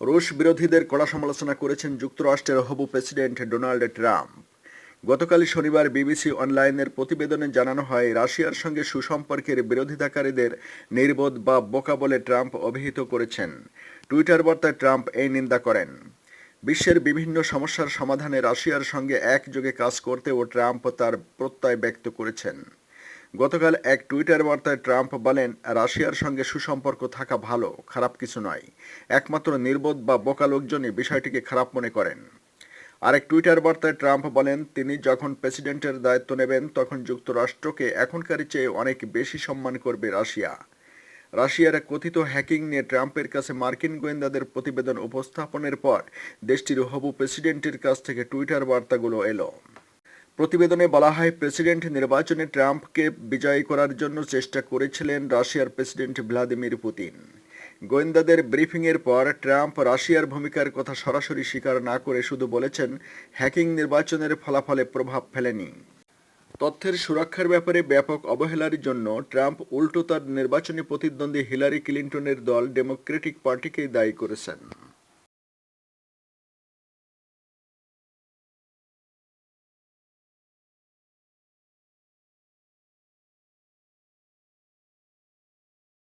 রুশ বিরোধীদের কড়া সমালোচনা করেছেন যুক্তরাষ্ট্রের হবু প্রেসিডেন্ট ডোনাল্ড ট্রাম্প। গতকালই শনিবার বিবিসি অনলাইনের প্রতিবেদনে জানানো হয়, রাশিয়ার সঙ্গে সুসম্পর্কের বিরোধিতাকারীদের নির্বোধ বা বোকা বলে ট্রাম্প অভিহিত করেছেন। টুইটার বার্তায় ট্রাম্প এই নিন্দা করেন। বিশ্বের বিভিন্ন সমস্যার সমাধানে রাশিয়ার সঙ্গে একযোগে কাজ করতেও ট্রাম্প তার প্রত্যয় ব্যক্ত করেছেন। গতকাল এক টুইটার বার্তায় ট্রাম্প বলেন, রাশিয়ার সঙ্গে সুসম্পর্ক থাকা ভালো, খারাপ কিছু নয়। একমাত্র নির্বোধ বা বোকা লোকজনই বিষয়টিকে খারাপ মনে করেন। আরেক টুইটার বার্তায় ট্রাম্প বলেন, তিনি যখন প্রেসিডেন্টের দায়িত্ব নেবেন, তখন যুক্তরাষ্ট্রকে এখনকার চেয়ে অনেক বেশি সম্মান করবে রাশিয়া। রাশিয়ার কথিত হ্যাকিং নিয়ে ট্রাম্পের কাছে মার্কিন গোয়েন্দাদের প্রতিবেদন উপস্থাপনের পর দেশটির হবু প্রেসিডেন্টের কাছ থেকে টুইটার বার্তাগুলো এলো। প্রতিবেদনে বলা হয়, প্রেসিডেন্ট নির্বাচনে ট্রাম্পকে বিজয়ী করার জন্য চেষ্টা করেছিলেন রাশিয়ার প্রেসিডেন্ট ভ্লাদিমির পুতিন। গোয়েন্দাদের ব্রিফিংয়ের পর ট্রাম্প রাশিয়ার ভূমিকার কথা সরাসরি স্বীকার না করে শুধু বলেছেন, হ্যাকিং নির্বাচনের ফলাফলে প্রভাব ফেলেনি। তথ্যের সুরক্ষার ব্যাপারে ব্যাপক অবহেলার জন্য ট্রাম্প উল্টো তার নির্বাচনী প্রতিদ্বন্দ্বী হিলারি ক্লিন্টনের দল ডেমোক্রেটিক পার্টিকেই দায়ী করেছেন।